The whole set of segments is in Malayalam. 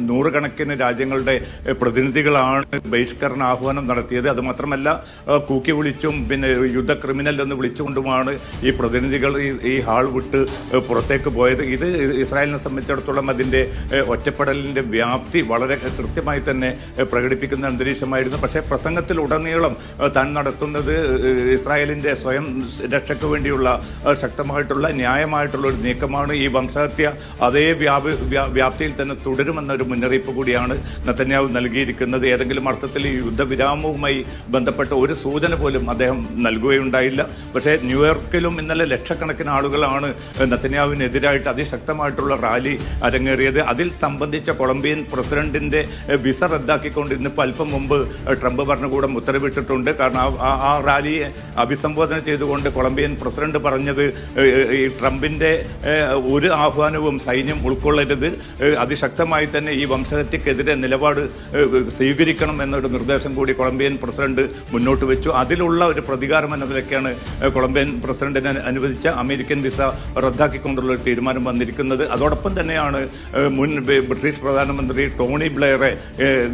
നൂറുകണക്കിന് രാജ്യങ്ങളുടെ പ്രതിനിധികളാണ് ബഹിഷ്കരണ ആഹ്വാനം നടത്തിയത്. അത് മാത്രമല്ല കൂക്കി വിളിച്ചും പിന്നെ യുദ്ധ ക്രിമിനൽ എന്ന് വിളിച്ചുകൊണ്ടുമാണ് ഈ പ്രതിനിധികൾ ഈ- ഹാൾ വിട്ട് പുറത്തേക്ക് പോയത്. ഇത് ഇസ്രായേലിനെ സംബന്ധിച്ചിടത്തോളം അതിന്റെ ഏഹ്, ഒറ്റപ്പെടലിന്റെ വ്യാപ്തി വളരെ കൃത്യമായി തന്നെ പ്രകടിപ്പിക്കുന്ന അന്തരീക്ഷമായിരുന്നു. പക്ഷേ പ്രസംഗത്തിൽ ഉടനീളം താൻ നടത്തുന്നത് ഏഹ്, ഇസ്രായേലിന്റെ സ്വയം രക്ഷയ്ക്ക് വേണ്ടിയുള്ള ശക്തമായിട്ടുള്ള ന്യായമായിട്ടുള്ള ഒരു നീക്കമാണ്. ഈ വംശഹത്യ അതേ വ്യാപ വ്യാ- വ്യാപ്തിയിൽ തന്നെ തുടരുമെന്നൊരു മുന്നറിയിപ്പ് കൂടിയാണ് നെത്തന്യാവ് നൽകിയിരിക്കുന്നത്. ഏതെങ്കിലും അർത്ഥത്തിൽ യുദ്ധവിരാമവുമായി ബന്ധപ്പെട്ട ഒരു സൂചന പോലും അദ്ദേഹം നൽകുകയുണ്ടായില്ല. പക്ഷേ ന്യൂയോർക്കിലും ഇന്നലെ ലക്ഷക്കണക്കിന് ആളുകളാണ് നെത്തന്യാവിനെതിരായിട്ട് അതിശക്തമായിട്ടുള്ള റാലി അരങ്ങേറിയത്. അതിൽ സംബന്ധിച്ച കൊളംബിയൻ പ്രസിഡന്റിന്റെ വിസ റദ്ദാക്കിക്കൊണ്ട് ഇന്നിപ്പോൾ അല്പം മുമ്പ് ട്രംപ് ഭരണകൂടം ഉത്തരവിട്ടിട്ടുണ്ട്. കാരണം ആ- റാലിയെ അഭിസംബോധന ചെയ്തുകൊണ്ട് കൊളംബിയൻ പ്രസിഡന്റ് പറഞ്ഞത് ഈ ട്രംപിന്റെ ഒരു ആഹ്വാനവും സൈന്യം ഉൾക്കൊള്ളരുത്. ഏഹ്, അതിശക്തമായി തന്നെ ഈ വംശഹത്യക്കെതിരെ നിലപാട് സ്വീകരിക്കണം എന്നൊരു നിർദ്ദേശം കൂടി കൊളംബിയൻ പ്രസിഡന്റ് മുന്നോട്ട് വെച്ചു. അതിലുള്ള ഒരു പ്രതികാരം എന്ന നിലയ്ക്കാണ് കൊളംബിയൻ പ്രസിഡന്റിനെ അനുവദിച്ച അമേരിക്കൻ വിസ റദ്ദാക്കിക്കൊണ്ടുള്ള ഒരു തീരുമാനം വന്നിരിക്കുന്നത്. അതോടൊപ്പം തന്നെയാണ് മുൻ ബ്രിട്ടീഷ് പ്രധാനമന്ത്രി ടോണി ബ്ലെയറെ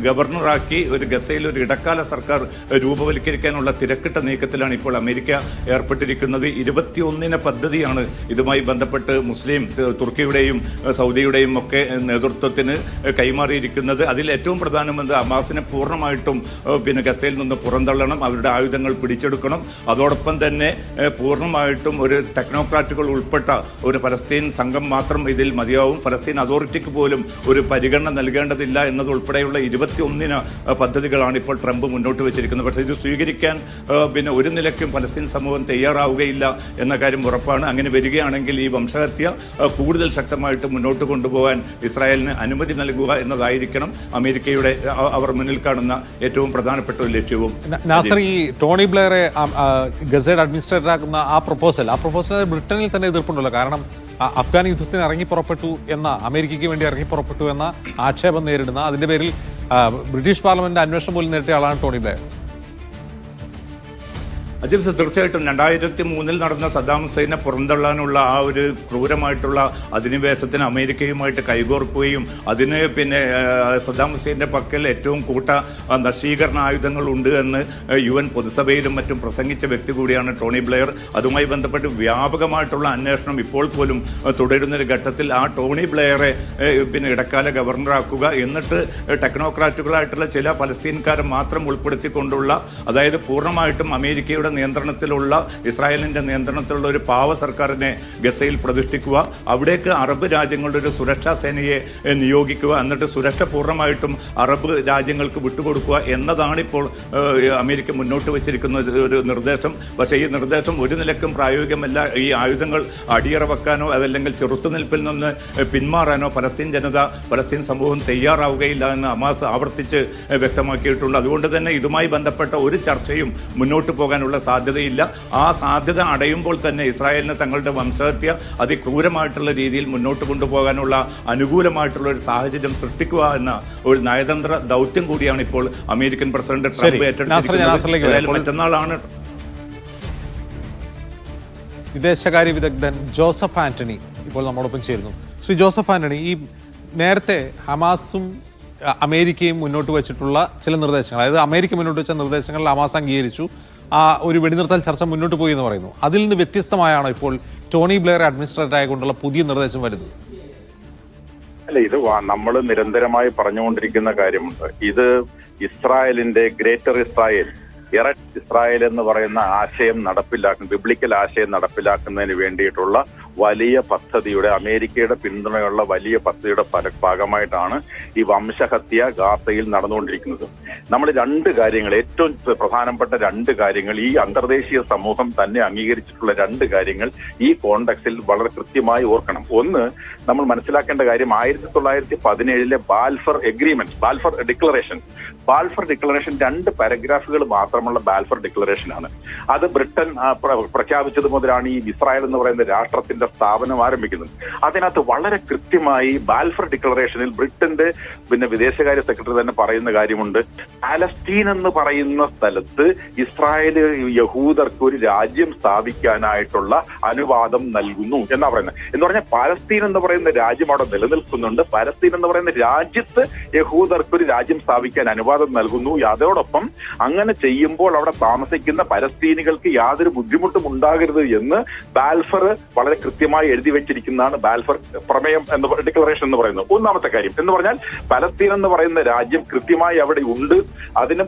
ഗവർണറാക്കി ഒരു ഗസയിൽ ഒരു ഇടക്കാല സർക്കാർ രൂപവൽക്കരിക്കാനുള്ള തിരക്കിട്ട നീക്കത്തിലാണ് ഇപ്പോൾ അമേരിക്ക ഏർപ്പെട്ടിരിക്കുന്നത്. ഇരുപത്തിയൊന്നിന് പദ്ധതിയാണ് ഇതുമായി ബന്ധപ്പെട്ട് മുസ്ലിം തുർക്കിയുടെയും സൗദിയുടെയും ഒക്കെ നേതൃത്വത്തിന് കൈമാറിയിരിക്കുന്നത്. അതിൽ ഏറ്റവും പ്രധാനമെന്ന് അമാസിനെ പൂർണമായിട്ടും പിന്നെ ഗസയിൽ നിന്ന് പുറന്തള്ളണം അവരുടെ ആയുധങ്ങൾ പിടിച്ചെടുക്കണം. അതോടൊപ്പം തന്നെ പൂർണമായിട്ടും ഒരു ടെക്നോക്രാറ്റുകൾ ഉൾപ്പെട്ട ഒരു ഫലസ്തീൻ സംഘം മാത്രം ഇതിൽ മതിയാവും. ഫലസ്തീൻ അതോറിറ്റിക്ക് പോലും ഒരു പരിഗണന നൽകേണ്ടതില്ല എന്നതുൾപ്പെടെയുള്ള ഇരുപത്തിയൊന്നിന് പദ്ധതികളാണ് ഇപ്പോൾ ട്രംപ് മുന്നോട്ട് വെച്ചിരിക്കുന്നത്. പക്ഷേ ഇത് സ്വീകരിക്കാൻ പിന്നെ ഒരു നിലയ്ക്കും ഫലസ്തീൻ സമൂഹം തയ്യാറാവുകയില്ല എന്ന കാര്യം ഉറപ്പാണ്. അങ്ങനെ വരികയാണെങ്കിൽ ഈ വംശഹത്യ കൂടുതൽ ശക്തമായിട്ട് മുന്നോട്ട് കൊണ്ടുപോകാൻ ഇസ്രായേലിന് അനുമതി നൽകുക എന്നതായിരിക്കണം അമേരിക്കയുടെ അവർ മുന്നിൽ കാണുന്ന ഏറ്റവും പ്രധാനപ്പെട്ട ഒരു ലക്ഷ്യവും. നാസർ ഈ ടോണി ബ്ലെയറെ ഗസേഡ് അഡ്മിനിസ്ട്രേറ്റർ ആക്കുന്ന ആ പ്രപ്പോസൽ ആ പ്രപ്പോസൽ ബ്രിട്ടനിൽ തന്നെ എതിർപ്പുണ്ടല്ലോ. കാരണം അഫ്ഗാൻ യുദ്ധത്തിന് ഇറങ്ങി പുറപ്പെട്ടു എന്ന അമേരിക്കയ്ക്ക് വേണ്ടി ഇറങ്ങി പുറപ്പെട്ടു എന്ന ആക്ഷേപം നേരിടുന്ന അതിന്റെ പേരിൽ ബ്രിട്ടീഷ് പാർലമെന്റ് അന്വേഷണം പോലും നേരിട്ട ആളാണ് ടോണി ബ്ലെയർ. അജിംസ് തീർച്ചയായിട്ടും രണ്ടായിരത്തി മൂന്നിൽ നടന്ന സദ്ദാം ഹുസൈനെ പുറന്തള്ളാനുള്ള ആ ഒരു ക്രൂരമായിട്ടുള്ള അധിനിവേശത്തിന് അമേരിക്കയുമായിട്ട് കൈകോർക്കുകയും അതിന് പിന്നെ സദാം സദ്ദാം ഹുസൈന്റെ പക്കൽ ഏറ്റവും കൂട്ട നശീകരണ ആയുധങ്ങൾ ഉണ്ട് എന്ന് യു എൻ പൊതുസഭയിലും മറ്റും പ്രസംഗിച്ച വ്യക്തി കൂടിയാണ് ടോണി ബ്ലെയർ. അതുമായി ബന്ധപ്പെട്ട് വ്യാപകമായിട്ടുള്ള അന്വേഷണം ഇപ്പോൾ പോലും ആ, തുടരുന്ന ഒരു ഘട്ടത്തിൽ ആ ടോണി ബ്ലെയറെ പിന്നെ ഇടക്കാല ഗവർണറാക്കുക എന്നിട്ട് ടെക്നോക്രാറ്റുകളായിട്ടുള്ള ചില പലസ്തീൻകാരെ മാത്രം ഉൾപ്പെടുത്തിക്കൊണ്ടുള്ള അതായത് പൂർണമായിട്ടും അമേരിക്കയുടെ നിയന്ത്രണത്തിലുള്ള ഇസ്രായേലിന്റെ നിയന്ത്രണത്തിലുള്ള ഒരു പാവ സർക്കാരിനെ ഗസയിൽ പ്രതിഷ്ഠിക്കുക അവിടേക്ക് അറബ് രാജ്യങ്ങളുടെ ഒരു സുരക്ഷാ സേനയെ നിയോഗിക്കുക എന്നിട്ട് സുരക്ഷ പൂർണമായിട്ടും അറബ് രാജ്യങ്ങൾക്ക് വിട്ടുകൊടുക്കുക എന്നതാണ് ഇപ്പോൾ അമേരിക്ക മുന്നോട്ട് വെച്ചിരിക്കുന്ന ഒരു- നിർദ്ദേശം. പക്ഷേ ഈ നിർദ്ദേശം ഒരു നിലക്കും പ്രായോഗികമല്ല. ഈ ആയുധങ്ങൾ അടിയറ വെക്കാനോ അതല്ലെങ്കിൽ ചെറുത്തുനിൽപ്പിൽ നിന്ന് പിന്മാറാനോ പലസ്തീൻ ജനത പലസ്തീൻ സമൂഹം തയ്യാറാവുകയില്ല എന്ന് അമാസ് ആവർത്തിച്ച് വ്യക്തമാക്കിയിട്ടുണ്ട്. അതുകൊണ്ട് തന്നെ ഇതുമായി ബന്ധപ്പെട്ട ഒരു ചർച്ചയും മുന്നോട്ട് പോകാനുള്ള സാധ്യതയില്ല. ആ സാധ്യത അടയുമ്പോൾ തന്നെ ഇസ്രായേലിന് തങ്ങളുടെ വംശഹത്യ അതിക്രൂരമായിട്ടുള്ള രീതിയിൽ മുന്നോട്ട് കൊണ്ടുപോകാനുള്ള അനുകൂലമായിട്ടുള്ള ഒരു സാഹചര്യം സൃഷ്ടിക്കുക എന്ന ഒരു നയതന്ത്ര ദൗത്യം കൂടിയാണ് ഇപ്പോൾ അമേരിക്കൻ പ്രസിഡന്റ് ട്രംപ് ഏറ്റെടുത്തത് ഏറ്റെടുത്തിരിക്കുന്നത്. മറ്റന്നാളാണ്. വിദേശകാര്യ വിദഗ്ധൻ ജോസഫ് ആന്റണി ഇപ്പോൾ നമ്മോടൊപ്പം ചേരുന്നു. ശ്രീ ജോസഫ് ആന്റണി ഈ നേരത്തെ ഹമാസും അമേരിക്കയും മുന്നോട്ട് വെച്ചിട്ടുള്ള ചില നിർദ്ദേശങ്ങൾ അതായത് അമേരിക്ക മുന്നോട്ട് വെച്ച നിർദ്ദേശങ്ങൾ ഹമാസ് അംഗീകരിച്ചു. ആ ഒരു വെടിനിർത്തൽ ചർച്ച മുന്നോട്ട് പോയി എന്ന് പറയുന്നു. അതിൽ നിന്ന് വ്യത്യസ്തമായാണ് ഇപ്പോൾ ടോണി ബ്ലെയർ അഡ്മിനിസ്ട്രേറ്റർ ആയിക്കൊണ്ടുള്ള പുതിയ നിർദ്ദേശം വരുന്നത്. അല്ല ഇത് നമ്മൾ നിരന്തരമായി പറഞ്ഞുകൊണ്ടിരിക്കുന്ന കാര്യമുണ്ട്. ഇത് ഇസ്രായേലിന്റെ ഗ്രേറ്റർ ഇസ്രായേൽ ഇറക് ഇസ്രായേൽ എന്ന് പറയുന്ന ആശയം നടപ്പിലാക്കുന്ന ബിബ്ലിക്കൽ ആശയം നടപ്പിലാക്കുന്നതിന് വേണ്ടിയിട്ടുള്ള വലിയ പദ്ധതിയുടെ അമേരിക്കയുടെ പിന്തുണയുള്ള വലിയ പദ്ധതിയുടെ ഭാഗമായിട്ടാണ് ഈ വംശഹത്യ ഗാസയിൽ നടന്നുകൊണ്ടിരിക്കുന്നത്. നമ്മൾ രണ്ട് കാര്യങ്ങൾ ഏറ്റവും പ്രധാനപ്പെട്ട രണ്ട് കാര്യങ്ങൾ ഈ അന്തർദേശീയ സമൂഹം തന്നെ അംഗീകരിച്ചിട്ടുള്ള രണ്ട് കാര്യങ്ങൾ ഈ കോണ്ടക്സിൽ വളരെ കൃത്യമായി ഓർക്കണം. ഒന്ന് നമ്മൾ മനസ്സിലാക്കേണ്ട കാര്യം ആയിരത്തി തൊള്ളായിരത്തി പതിനേഴിലെ Balfour agreement Balfour declaration. Balfour declaration രണ്ട് പാരഗ്രാഫുകൾ മാത്രമുള്ള ബാൽഫർ ഡിക്ലറേഷൻ ആണ് അത് ബ്രിട്ടൻ പ്രഖ്യാപിച്ചത് മുതലാണ് ഈ ഇസ്രായേൽ എന്ന് പറയുന്ന രാഷ്ട്രത്തിന്റെ ഹമാസിന്റെ സ്ഥാപനം ആരംഭിക്കുന്നത്. അതിനകത്ത് വളരെ കൃത്യമായി ബാൽഫർ ഡിക്ലറേഷനിൽ ബ്രിട്ടന്റെ പിന്നെ വിദേശകാര്യ സെക്രട്ടറി തന്നെ പറയുന്ന കാര്യമുണ്ട്. പാലസ്തീൻ എന്ന് പറയുന്ന സ്ഥലത്ത് ഇസ്രായേൽ യഹൂദർക്ക് ഒരു രാജ്യം സ്ഥാപിക്കാനായിട്ടുള്ള അനുവാദം നൽകുന്നു എന്നാ പറയുന്നത്. എന്ന് പറഞ്ഞാൽ പാലസ്തീൻ എന്ന് പറയുന്ന രാജ്യം അവിടെ നിലനിൽക്കുന്നുണ്ട്. പാലസ്തീൻ എന്ന് പറയുന്ന രാജ്യത്ത് യഹൂദർക്ക് ഒരു രാജ്യം സ്ഥാപിക്കാൻ അനുവാദം നൽകുന്നു. അതോടൊപ്പം അങ്ങനെ ചെയ്യുമ്പോൾ അവിടെ താമസിക്കുന്ന പലസ്തീനികൾക്ക് യാതൊരു ബുദ്ധിമുട്ടും ഉണ്ടാകരുത് എന്ന് ബാൽഫർ വളരെ കൃത്യമായി എഴുതി വെച്ചിരിക്കുന്നതാണ് ബാൽഫർ പ്രമേയം എന്ന് ഡിക്ലറേഷൻ എന്ന് പറയുന്നത്. ഒന്നാമത്തെ കാര്യം എന്ന് പറഞ്ഞാൽ പലസ്തീൻ എന്ന് പറയുന്ന രാജ്യം കൃത്യമായി അവിടെ ഉണ്ട്. അതിന്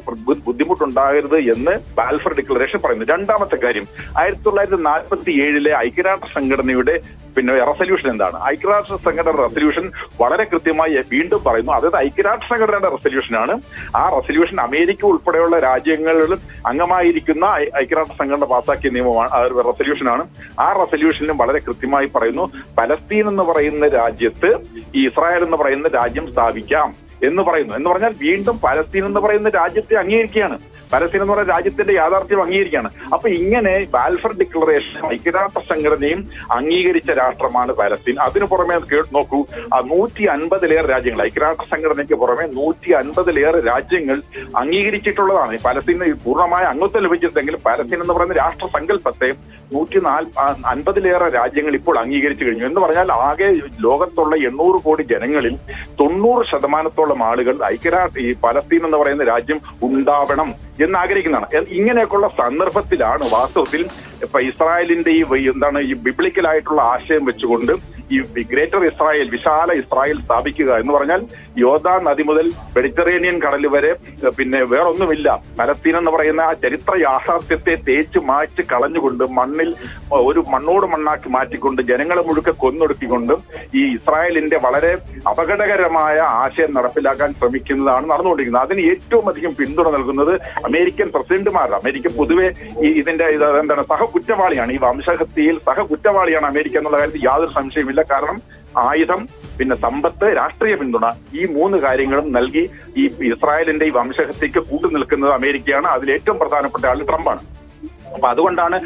ബുദ്ധിമുട്ടുണ്ടാകരുത് എന്ന് ബാൽഫർ ഡിക്ലറേഷൻ പറയുന്നു. രണ്ടാമത്തെ കാര്യം ആയിരത്തി തൊള്ളായിരത്തി നാൽപ്പത്തി ഏഴിലെ ഐക്യരാഷ്ട്ര സംഘടനയുടെ പിന്നെ റെസൊല്യൂഷൻ എന്താണ്? ഐക്യരാഷ്ട്ര സംഘടന റെസൊല്യൂഷൻ വളരെ കൃത്യമായി വീണ്ടും പറയുന്നു. അതായത് ഐക്യരാഷ്ട്ര സംഘടനയുടെ റെസൊല്യൂഷനാണ് ആ റെസൊല്യൂഷൻ അമേരിക്ക ഉൾപ്പെടെയുള്ള രാജ്യങ്ങളിലും അംഗമായിരിക്കുന്ന ഐക്യരാഷ്ട്ര സംഘടന പാസാക്കിയ നിയമമാണ് റെസൊല്യൂഷനാണ് ആ റെസൊല്യൂഷനിലും വളരെ കൃത്യമായി പറയുന്നു പലസ്തീൻ എന്ന് പറയുന്ന രാജ്യത്ത് ഇസ്രായേൽ എന്ന് പറയുന്ന രാജ്യം സ്ഥാപിക്കാം എന്ന് പറയുന്നു. എന്ന് പറഞ്ഞാൽ വീണ്ടും പലസ്തീൻ എന്ന് പറയുന്ന രാജ്യത്തെ അംഗീകരിക്കുകയാണ്. പലസ്തീൻ എന്ന് പറയുന്ന രാജ്യത്തിന്റെ യാഥാർത്ഥ്യം അംഗീകരിക്കുകയാണ്. അപ്പൊ ഇങ്ങനെ ബാൽഫർ ഡിക്ലറേഷൻ ഐക്യരാഷ്ട്ര സംഘടനയും അംഗീകരിച്ച രാഷ്ട്രമാണ് പലസ്തീൻ. അതിനു പുറമെ കേട്ട് നോക്കൂ ആ നൂറ്റി അൻപതിലേറെ രാജ്യങ്ങൾ ഐക്യരാഷ്ട്ര സംഘടനയ്ക്ക് പുറമെ നൂറ്റി അൻപതിലേറെ രാജ്യങ്ങൾ അംഗീകരിച്ചിട്ടുള്ളതാണ്. പലസ്തീന് പൂർണമായ അംഗത്വം ലഭിച്ചിട്ടെങ്കിലും പലസ്തീൻ എന്ന് പറയുന്ന രാഷ്ട്ര സങ്കല്പത്തെ നൂറ്റി നാല് അൻപതിലേറെ രാജ്യങ്ങൾ ഇപ്പോൾ അംഗീകരിച്ചു കഴിഞ്ഞു. എന്ന് പറഞ്ഞാൽ ആകെ ലോകത്തുള്ള എണ്ണൂറ് കോടി ജനങ്ങളിൽ തൊണ്ണൂറ് ശതമാനത്തോളം ആളുകൾ ഐക്യരാഷ്ട്ര ഈ പലസ്തീൻ എന്ന് പറയുന്ന രാജ്യം ഉണ്ടാവണം എന്ന് ആഗ്രഹിക്കുന്നതാണ്. ഇങ്ങനെയൊക്കെയുള്ള സന്ദർഭത്തിലാണ് വാസ്തവത്തിൽ ഇപ്പൊ ഇസ്രായേലിന്റെ ഈ എന്താണ് ഈ ബിബ്ലിക്കലായിട്ടുള്ള ആശയം വെച്ചുകൊണ്ട് ഈ ഗ്രേറ്റർ ഇസ്രായേൽ വിശാല ഇസ്രായേൽ സ്ഥാപിക്കുക എന്ന് പറഞ്ഞാൽ യോദാ നദി മുതൽ മെഡിറ്ററേനിയൻ കടൽ വരെ പിന്നെ വേറൊന്നുമില്ല. പലസ്തീൻ എന്ന് പറയുന്ന ആ ചരിത്ര യാഥാർത്ഥ്യത്തെ തേച്ച് മാറ്റി കളഞ്ഞുകൊണ്ട് മണ്ണിൽ ഒരു മണ്ണോട് മണ്ണാക്കി മാറ്റിക്കൊണ്ട് ജനങ്ങളെ മുഴുക്കെ കൊന്നൊടുക്കിക്കൊണ്ട് ഈ ഇസ്രായേലിന്റെ വളരെ അപകടകരമായ ആശയം നടപ്പിലാക്കാൻ ശ്രമിക്കുന്നതാണ് നടന്നുകൊണ്ടിരിക്കുന്നത്. അതിന് ഏറ്റവും അധികം പിന്തുണ നൽകുന്നത് അമേരിക്കൻ പ്രസിഡന്റുമാരാണ്. അമേരിക്ക പൊതുവെ ഈ ഇതിന്റെ എന്താണ് സഹ കുറ്റവാളിയാണ് ഈ വംശഹത്യയിൽ സഹ കുറ്റവാളിയാണ് അമേരിക്ക എന്നുള്ള കാര്യത്തിൽ യാതൊരു സംശയമില്ല കാരണം ആയുധം പിന്നെ സമ്പത്ത് രാഷ്ട്രീയ പിന്തുണ ഈ മൂന്ന് കാര്യങ്ങളും നൽകി ഈ ഇസ്രായേലിന്റെ ഈ വംശഹത്യക്ക് കൂട്ടുനിൽക്കുന്നത് അമേരിക്കയാണ്. അതിൽ ഏറ്റവും പ്രധാനപ്പെട്ട ആൾ ട്രംപാണ്. അപ്പൊ അതുകൊണ്ടാണ്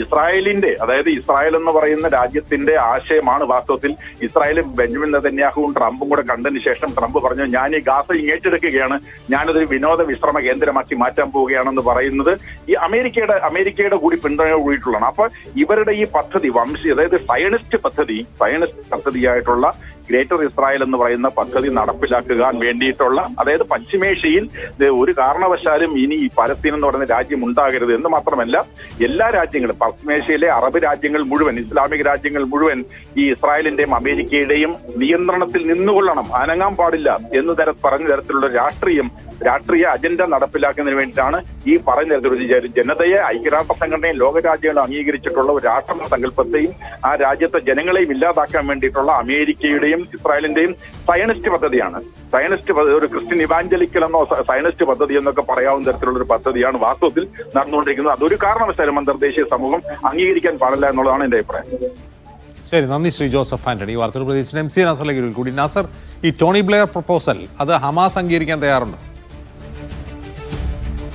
ഇസ്രായേലിന്റെ അതായത് ഇസ്രായേൽ എന്ന് പറയുന്ന രാജ്യത്തിന്റെ ആശയമാണ് വാസ്തവത്തിൽ ഇസ്രായേലും ബെഞ്ചമിൻ നെതന്യാഹുവും ട്രംപും കൂടെ കണ്ടതിന് ശേഷം ട്രംപ് പറഞ്ഞു ഞാൻ ഈ ഗാസ ഇങ്ങേറ്റെടുക്കുകയാണ് ഞാനതൊരു വിനോദ വിശ്രമ കേന്ദ്രമാക്കി മാറ്റാൻ പോവുകയാണെന്ന് പറയുന്നത് ഈ അമേരിക്കയുടെ അമേരിക്കയുടെ കൂടി പിന്തുണ കൂടിയിട്ടുള്ളതാണ്. അപ്പൊ ഇവരുടെ ഈ പദ്ധതി വംശീയ അതായത് സയണിസ്റ്റ് പദ്ധതി സയണിസ്റ്റ് പദ്ധതിയായിട്ടുള്ള ഗ്രേറ്റർ ഇസ്രായേൽ എന്ന് പറയുന്ന പദ്ധതി നടപ്പിലാക്കാൻ വേണ്ടിയിട്ടുള്ള അതായത് പശ്ചിമേഷ്യയിൽ ഒരു കാരണവശാലും ഇനി ഈ പലസ്തീൻ എന്ന് പറയുന്ന രാജ്യം ഉണ്ടാകരുത് എന്ന് മാത്രമല്ല എല്ലാ രാജ്യങ്ങളും പശ്ചിമേഷ്യയിലെ അറബ് രാജ്യങ്ങൾ മുഴുവൻ ഇസ്ലാമിക രാജ്യങ്ങൾ മുഴുവൻ ഈ ഇസ്രായേലിന്റെയും അമേരിക്കയുടെയും നിയന്ത്രണത്തിൽ നിന്നുകൊള്ളണം. അനങ്ങാൻ പാടില്ല എന്ന് തര പറഞ്ഞ തരത്തിലുള്ള രാഷ്ട്രീയം രാഷ്ട്രീയ അജണ്ട നടപ്പിലാക്കുന്നതിന് വേണ്ടിയിട്ടാണ് ഈ പറഞ്ഞ തരത്തിലുള്ള ജനതയെ ഐക്യരാഷ്ട്ര സംഘടനയും ലോകരാജ്യങ്ങളും അംഗീകരിച്ചിട്ടുള്ള ഒരു രാഷ്ട്ര സങ്കല്പത്തെയും ആ രാജ്യത്തെ ജനങ്ങളെയും ഇല്ലാതാക്കാൻ വേണ്ടിയിട്ടുള്ള അമേരിക്കയുടെയും ഇസ്രായേലിന്റെയും സയനിസ്റ്റ് പദ്ധതിയാണ്. സയനിസ്റ്റ് ഒരു ക്രിസ്ത്യൻ ഇവാഞ്ചലിക്കൽ എന്നോ സയനിസ്റ്റ് പദ്ധതി എന്നൊക്കെ പറയാവുന്ന തരത്തിലുള്ള ഒരു പദ്ധതിയാണ് വാസ്തവത്തിൽ നടന്നുകൊണ്ടിരിക്കുന്നത്. അതൊരു കാരണവശാലും അന്തർദേശീയ സമൂഹം അംഗീകരിക്കാൻ പാടില്ല എന്നുള്ളതാണ് എന്റെ അഭിപ്രായം. ശരി നന്ദി ശ്രീ ജോസഫ് ആന്റണി. വാർത്തകൾ പ്രതീക്ഷിച്ച എം സി നാസറിലേക്ക് കൂടി. നാസർ ഈ ടോണി ബ്ലെയർ പ്രപ്പോസൽ അത് ഹമാസ് അംഗീകരിക്കാൻ തയ്യാറുണ്ട്?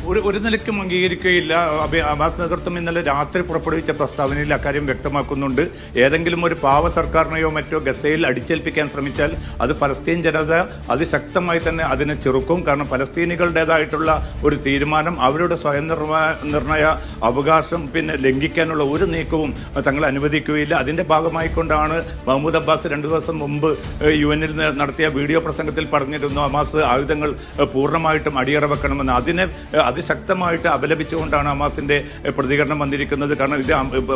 ഒരു ഒരു നിലയ്ക്കും അംഗീകരിക്കുകയില്ല. അബാസ് നേതൃത്വം ഇന്നലെ രാത്രി പുറപ്പെടുവിച്ച പ്രസ്താവനയിൽ അക്കാര്യം വ്യക്തമാക്കുന്നുണ്ട്. ഏതെങ്കിലും ഒരു പാവ സർക്കാരിനെയോ മറ്റോ ഗസയിൽ അടിച്ചേൽപ്പിക്കാൻ ശ്രമിച്ചാൽ അത് ഫലസ്തീൻ ജനത അതിശക്തമായി തന്നെ അതിനെ ചെറുക്കും. കാരണം ഫലസ്തീനികളുടേതായിട്ടുള്ള ഒരു തീരുമാനം അവരുടെ സ്വയം നിർണയ അവകാശം പിന്നെ ലംഘിക്കാനുള്ള ഒരു നീക്കവും തങ്ങൾ അനുവദിക്കുകയില്ല. അതിന്റെ ഭാഗമായിക്കൊണ്ടാണ് മഹമ്മൂദ് അബ്ബാസ് രണ്ടു ദിവസം മുമ്പ് യു എന്നിൽ നടത്തിയ വീഡിയോ പ്രസംഗത്തിൽ പറഞ്ഞിരുന്നു ഹമാസ് ആയുധങ്ങൾ പൂർണമായിട്ടും അടിയറ വെക്കണമെന്ന് അതിനെ അതിശക്തമായിട്ട് അപലപിച്ചുകൊണ്ടാണ് ഹമാസിന്റെ പ്രതികരണം വന്നിരിക്കുന്നത്. കാരണം ഇത്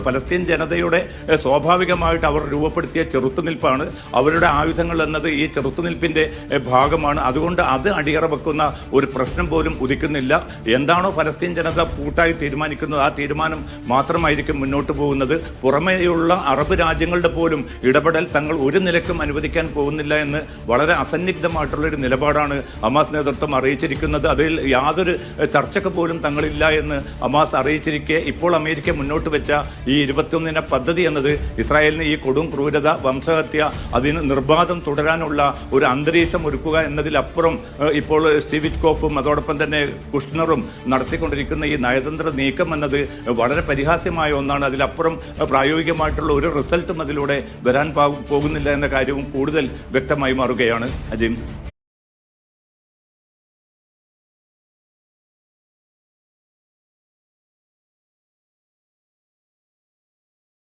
പലസ്തീൻ ജനതയുടെ സ്വാഭാവികമായിട്ട് അവർ രൂപപ്പെടുത്തിയ ചെറുത്തുനിൽപ്പാണ്. അവരുടെ ആയുധങ്ങൾ എന്നത് ഈ ചെറുത്തുനിൽപ്പിന്റെ ഭാഗമാണ്. അതുകൊണ്ട് അത് അടിയറ വെക്കുന്ന ഒരു പ്രശ്നം പോലും ഉദിക്കുന്നില്ല. എന്താണോ പലസ്തീൻ ജനത കൂട്ടായി തീരുമാനിക്കുന്നത് ആ തീരുമാനം മാത്രമായിരിക്കും മുന്നോട്ട് പോകുന്നത്. പുറമേയുള്ള അറബ് രാജ്യങ്ങളുടെ പോലും ഇടപെടൽ തങ്ങൾ ഒരു നിലക്കും അനുവദിക്കാൻ പോകുന്നില്ല എന്ന് വളരെ അസന്നിഗ്ധമായിട്ടുള്ള ഒരു നിലപാടാണ് ഹമാസ് നേതൃത്വം അറിയിച്ചിരിക്കുന്നത്. അതിൽ യാതൊരു ഏഹ്, ചർച്ചയ്ക്ക് പോലും തങ്ങളില്ല എന്ന് അമാസ് അറിയിച്ചിരിക്കെ ഇപ്പോൾ അമേരിക്ക മുന്നോട്ട് വെച്ച ഈ ഇരുപത്തിയൊന്നിന പദ്ധതി എന്നത് ഇസ്രായേലിന് ഈ കൊടും ക്രൂരത വംശഹത്യ അതിന് നിർബാധം തുടരാനുള്ള ഒരു അന്തരീക്ഷം ഒരുക്കുക എന്നതിലപ്പുറം ഇപ്പോൾ സ്റ്റീവിറ്റ്കോഫും അതോടൊപ്പം തന്നെ കുഷ്ണറും നടത്തിക്കൊണ്ടിരിക്കുന്ന ഈ നയതന്ത്ര നീക്കം എന്നത് വളരെ പരിഹാസ്യമായ ഒന്നാണ്. അതിലപ്പുറം പ്രായോഗികമായിട്ടുള്ള ഒരു റിസൾട്ടും അതിലൂടെ വരാൻ പോകുന്നില്ല എന്ന കാര്യവും കൂടുതൽ വ്യക്തമായി മാറുകയാണ്. അജിംസ്